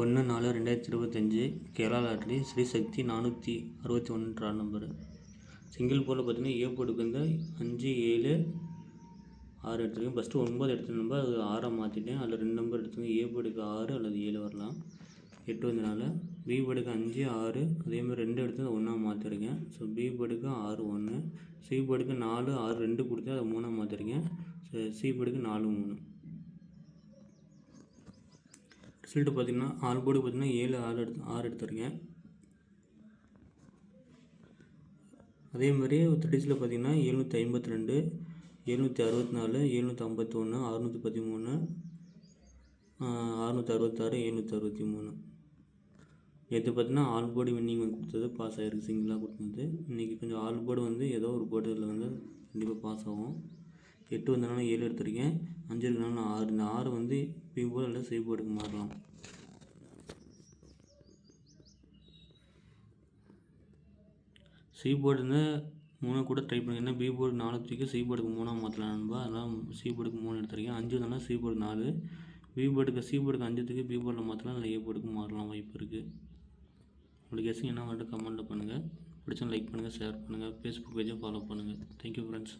ஒன்று நாலு ரெண்டாயிரத்தி இருபத்தஞ்சி கேரளா லாட்ரி ஸ்ரீ சக்தி நானூற்றி அறுபத்தி ஒன்றா நம்பரு. சிங்கிள் போல் பார்த்தீங்கன்னா ஏ போர்டுக்கு வந்து அஞ்சு ஏழு ஆறு எடுத்துருக்கேன் ஃபஸ்ட்டு ஒன்பது எடுத்த நம்பர் அது ஆறாக மாற்றிட்டேன் அதில் ரெண்டு நம்பர் எடுத்துக்கோங்க. ஏ போர்டுக்கு ஆறு அல்லது ஏழு வரலாம். எட்டு வந்தனால பி போர்டுக்கு அஞ்சு ஆறு. அதேமாதிரி ரெண்டு எடுத்து அதை ஒன்றா மாற்றிருக்கேன் ஸோ பி போர்டுக்கு ஆறு ஒன்று. சி போர்டுக்கு நாலு ஆறு ரெண்டு கொடுத்து அதை மூணாக மாற்றிருக்கேன் ஸோ சி போர்டுக்கு நாலு மூணு. ரிசல்ட்டு பார்த்தீங்கன்னா ஆல் போர்டு பார்த்தீங்கன்னா ஏழு ஆறு எடுத்து ஆறு எடுத்துருக்கேன் அதே மாதிரி த்ரெட்டிஸில் பார்த்தீங்கன்னா எழுநூற்றி ஐம்பத்தி ரெண்டு எழுநூற்றி அறுபத்தி நாலு எழுநூற்றி ஐம்பத்தொன்று அறுநூற்றி பதிமூணு அறுநூற்றி அறுபத்தாறு எழுநூற்றி அறுபத்தி மூணு நேற்று பார்த்தீங்கன்னா ஆல் போர்டு வின்னிங் கொடுத்தது பாஸ் ஆகிருக்கு சிங்கிளாக கொடுத்தது. இன்றைக்கி கொஞ்சம் ஆல் போர்டு வந்து ஏதோ ஒரு போர்டில் வந்து கண்டிப்பாக பாஸ் ஆகும். எட்டு வந்தனாலும் ஏழு எடுத்திருக்கேன். அஞ்சு இருக்கனால ஆறு. இந்த ஆறு வந்து பி போல் இல்லை சி போர்டுக்கு மாறலாம். சி போர்டுன்னு மூணு கூட ட்ரை பண்ணுங்க ஏன்னா பி போர்டு நாலு எடுத்துருக்கு சி போர்டுக்கு மூணாக மாற்றலாம் நண்பா. அதனால் சி போர்டுக்கு மூணு எடுத்திருக்கேன். அஞ்சு வந்தாலும் சி போர்டு நாலு. பி போர்டுக்கு சி போர்டுக்கு அஞ்சு தூக்கி பி போர்டில் மாற்றலாம் இல்லை ஏ போர்டுக்கு மாறலாம் வாய்ப்பு இருக்குது உங்களுக்கு கெஸ்ஸிங் என்ன வந்துட்டு கமெண்ட்டில் பண்ணுங்கள் பிடிச்சா லைக் பண்ணுங்கள் ஷேர் பண்ணுங்கள் ஃபேஸ்புக் பேஜை ஃபாலோ பண்ணுங்கள் தேங்க்யூ ஃப்ரெண்ட்ஸ்